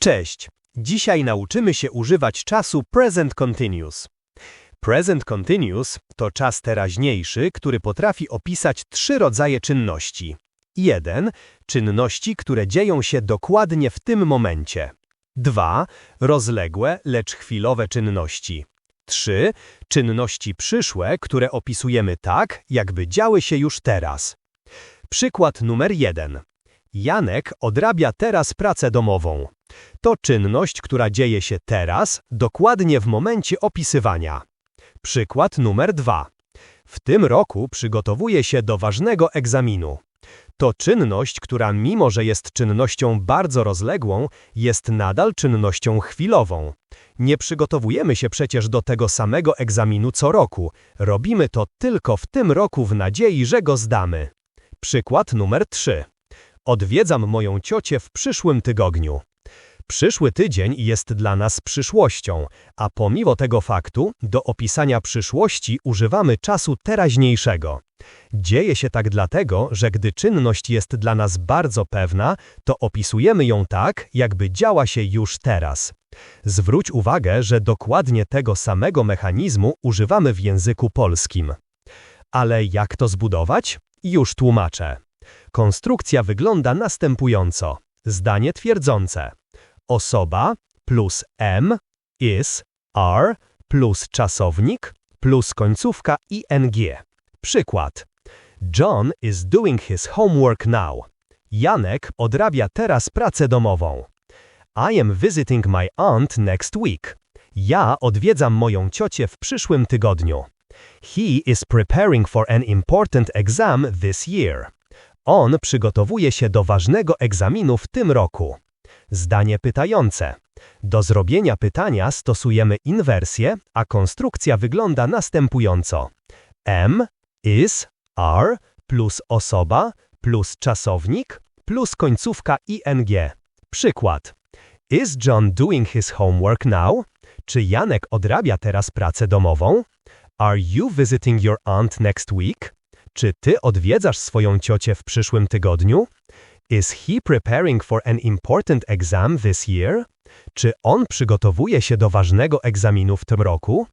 Cześć! Dzisiaj nauczymy się używać czasu present continuous. Present continuous to czas teraźniejszy, który potrafi opisać trzy rodzaje czynności. 1. Czynności, które dzieją się dokładnie w tym momencie. 2. Rozległe, lecz chwilowe czynności. 3. Czynności przyszłe, które opisujemy tak, jakby działy się już teraz. Przykład numer 1. Janek odrabia teraz pracę domową. To czynność, która dzieje się teraz, dokładnie w momencie opisywania. Przykład numer dwa. W tym roku przygotowuje się do ważnego egzaminu. To czynność, która mimo, że jest czynnością bardzo rozległą, jest nadal czynnością chwilową. Nie przygotowujemy się przecież do tego samego egzaminu co roku. Robimy to tylko w tym roku w nadziei, że go zdamy. Przykład numer 3. Odwiedzam moją ciocię w przyszłym tygodniu. Przyszły tydzień jest dla nas przyszłością, a pomimo tego faktu, do opisania przyszłości używamy czasu teraźniejszego. Dzieje się tak dlatego, że gdy czynność jest dla nas bardzo pewna, to opisujemy ją tak, jakby działa się już teraz. Zwróć uwagę, że dokładnie tego samego mechanizmu używamy w języku polskim. Ale jak to zbudować? Już tłumaczę. Konstrukcja wygląda następująco. Zdanie twierdzące. Osoba plus m is are plus czasownik plus końcówka ing. Przykład. John is doing his homework now. Janek odrabia teraz pracę domową. I am visiting my aunt next week. Ja odwiedzam moją ciocię w przyszłym tygodniu. He is preparing for an important exam this year. On przygotowuje się do ważnego egzaminu w tym roku. Zdanie pytające. Do zrobienia pytania stosujemy inwersję, a konstrukcja wygląda następująco. M, is, are, plus osoba, plus czasownik, plus końcówka ing. Przykład. Is John doing his homework now? Czy Janek odrabia teraz pracę domową? Are you visiting your aunt next week? Czy ty odwiedzasz swoją ciocię w przyszłym tygodniu? Is he preparing for an important exam this year? Czy on przygotowuje się do ważnego egzaminu w tym roku?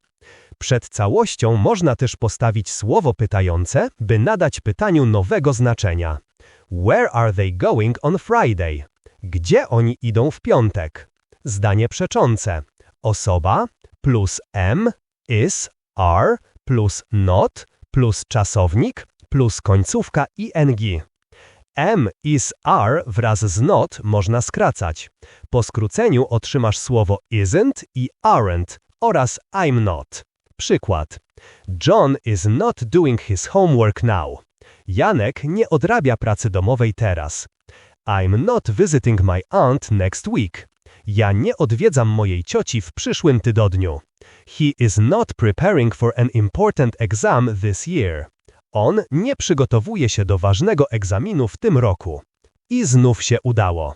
Przed całością można też postawić słowo pytające, by nadać pytaniu nowego znaczenia. Where are they going on Friday? Gdzie oni idą w piątek? Zdanie przeczące. Osoba plus m, is, are plus not plus czasownik plus końcówka ing. M is are wraz z not można skracać. Po skróceniu otrzymasz słowo isn't i aren't oraz I'm not. Przykład. John is not doing his homework now. Janek nie odrabia pracy domowej teraz. I'm not visiting my aunt next week. Ja nie odwiedzam mojej cioci w przyszłym tygodniu. He is not preparing for an important exam this year. On nie przygotowuje się do ważnego egzaminu w tym roku. I znów się udało.